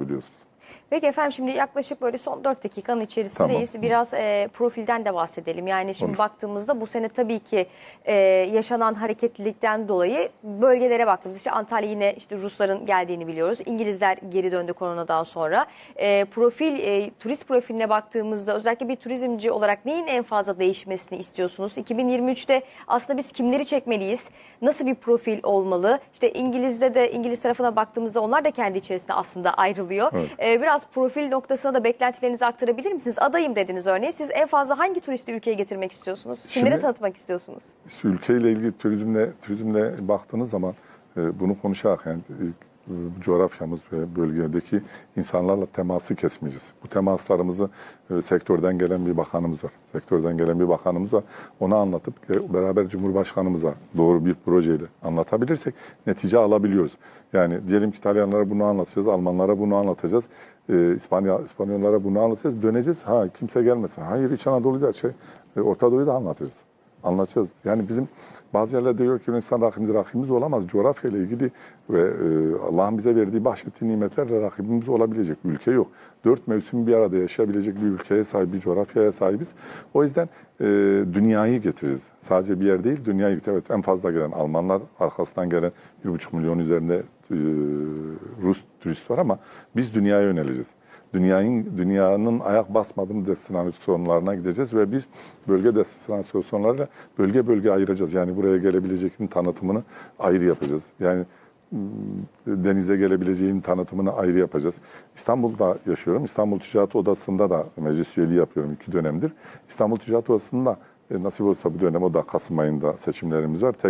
biliyorsunuz. Peki efendim şimdi yaklaşık böyle son 4 dakikanın içerisindeyiz. Tamam. Biraz e, profilden de bahsedelim. Yani şimdi Olur. baktığımızda bu sene tabii ki e, yaşanan hareketlilikten dolayı bölgelere baktığımız işte Antalya yine işte Rusların geldiğini biliyoruz. İngilizler geri döndü koronadan sonra. E, profil e, turist profiline baktığımızda özellikle bir turizmci olarak neyin en fazla değişmesini istiyorsunuz? 2023'te aslında biz kimleri çekmeliyiz? Nasıl bir profil olmalı? İşte İngiliz'de de İngiliz tarafına baktığımızda onlar da kendi içerisinde aslında ayrılıyor. Evet. Ee, biraz profil noktasına da beklentilerinizi aktarabilir misiniz? Adayım dediniz örneğin. Siz en fazla hangi turisti ülkeye getirmek istiyorsunuz? Kimlere Şimdi- tanıtmak istiyorsunuz? Ülkeyle ilgili turizmle turizmle baktığınız zaman e, bunu konuşarak yani e, coğrafyamız ve bölgedeki insanlarla teması kesmeyeceğiz. Bu temaslarımızı e, sektörden gelen bir bakanımız var. Sektörden gelen bir bakanımız var. Ona anlatıp e, beraber Cumhurbaşkanımıza doğru bir projeyle anlatabilirsek netice alabiliyoruz. Yani diyelim ki İtalyanlara bunu anlatacağız, Almanlara bunu anlatacağız. E, İspanya, İspanyollara bunu anlatacağız. Döneceğiz. Ha kimse gelmesin. Hayır İç Anadolu'yu da şey, e, Orta Doğu'yu da anlatırız anlatacağız. Yani bizim bazı yerlerde diyor ki Yunanistan rakibimiz rakibimiz olamaz. Coğrafya ile ilgili ve e, Allah'ın bize verdiği bahşettiği nimetlerle rakibimiz olabilecek ülke yok. Dört mevsim bir arada yaşayabilecek bir ülkeye sahip, bir coğrafyaya sahibiz. O yüzden e, dünyayı getiririz. Sadece bir yer değil, dünyayı getiririz. Evet en fazla gelen Almanlar, arkasından gelen bir buçuk milyon üzerinde e, Rus turist var ama biz dünyaya yöneleceğiz dünyanın dünyanın ayak basmadığım destinasyonlarına gideceğiz ve biz bölge destinasyonlarıyla bölge bölge ayıracağız. Yani buraya gelebileceğin tanıtımını ayrı yapacağız. Yani m, denize gelebileceğin tanıtımını ayrı yapacağız. İstanbul'da yaşıyorum. İstanbul Ticaret Odası'nda da meclis üyeliği yapıyorum iki dönemdir. İstanbul Ticaret Odası'nda e, nasip olsa bu dönem o da Kasım ayında seçimlerimiz var. Tek